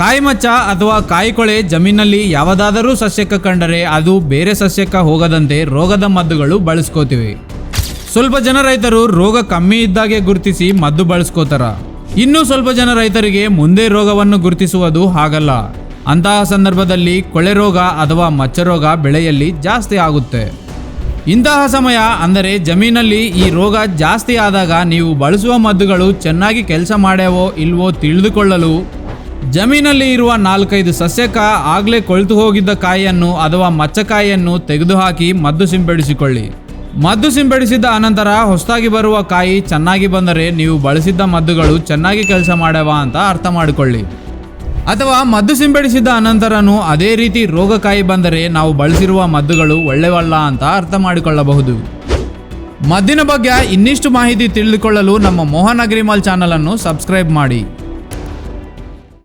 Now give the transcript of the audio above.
ಕಾಯಿಮಚ್ಚ ಅಥವಾ ಕಾಯಿಕೊಳೆ ಜಮೀನಲ್ಲಿ ಯಾವುದಾದರೂ ಸಸ್ಯಕ್ಕೆ ಕಂಡರೆ ಅದು ಬೇರೆ ಸಸ್ಯಕ್ಕೆ ಹೋಗದಂತೆ ರೋಗದ ಮದ್ದುಗಳು ಬಳಸ್ಕೋತೀವಿ. ಸ್ವಲ್ಪ ಜನ ರೈತರು ರೋಗ ಕಮ್ಮಿ ಇದ್ದಾಗೆ ಗುರುತಿಸಿ ಮದ್ದು ಬಳಸ್ಕೋತಾರ. ಇನ್ನೂ ಸ್ವಲ್ಪ ಜನ ರೈತರಿಗೆ ಮುಂದೆ ರೋಗವನ್ನು ಗುರುತಿಸುವುದು ಹಾಗಲ್ಲ. ಅಂತಹ ಸಂದರ್ಭದಲ್ಲಿ ಕೊಳೆ ರೋಗ ಅಥವಾ ಮಚ್ಚರೋಗ ಬೆಳೆಯಲ್ಲಿ ಜಾಸ್ತಿ ಆಗುತ್ತೆ. ಇಂತಹ ಸಮಯ ಅಂದರೆ ಜಮೀನಲ್ಲಿ ಈ ರೋಗ ಜಾಸ್ತಿ ಆದಾಗ ನೀವು ಬಳಸುವ ಮದ್ದುಗಳು ಚೆನ್ನಾಗಿ ಕೆಲಸ ಮಾಡ್ಯಾವೋ ಇಲ್ವೋ ತಿಳಿದುಕೊಳ್ಳಲು ಜಮೀನಲ್ಲಿ ಇರುವ ನಾಲ್ಕೈದು ಸಸ್ಯಕ ಆಗಲೇ ಕೊಳ್ತು ಹೋಗಿದ್ದ ಕಾಯಿಯನ್ನು ಅಥವಾ ಮಚ್ಚಕಾಯಿಯನ್ನು ತೆಗೆದುಹಾಕಿ ಮದ್ದು ಸಿಂಪಡಿಸಿಕೊಳ್ಳಿ. ಮದ್ದು ಸಿಂಪಡಿಸಿದ ಅನಂತರ ಹೊಸದಾಗಿ ಬರುವ ಕಾಯಿ ಚೆನ್ನಾಗಿ ಬಂದರೆ ನೀವು ಬಳಸಿದ್ದ ಮದ್ದುಗಳು ಚೆನ್ನಾಗಿ ಕೆಲಸ ಮಾಡವ ಅಂತ ಅರ್ಥ ಮಾಡಿಕೊಳ್ಳಿ. ಅಥವಾ ಮದ್ದು ಸಿಂಪಡಿಸಿದ ಅನಂತರನೂ ಅದೇ ರೀತಿ ರೋಗಕಾಯಿ ಬಂದರೆ ನಾವು ಬಳಸಿರುವ ಮದ್ದುಗಳು ಒಳ್ಳೆಯವಲ್ಲ ಅಂತ ಅರ್ಥ ಮಾಡಿಕೊಳ್ಳಬಹುದು. ಮದ್ದಿನ ಬಗ್ಗೆ ಇನ್ನಿಷ್ಟು ಮಾಹಿತಿ ತಿಳಿದುಕೊಳ್ಳಲು ನಮ್ಮ ಮೋಹನ್ ಅಗ್ರಿಮಾಲ್ ಚಾನಲನ್ನು ಸಬ್ಸ್ಕ್ರೈಬ್ ಮಾಡಿ.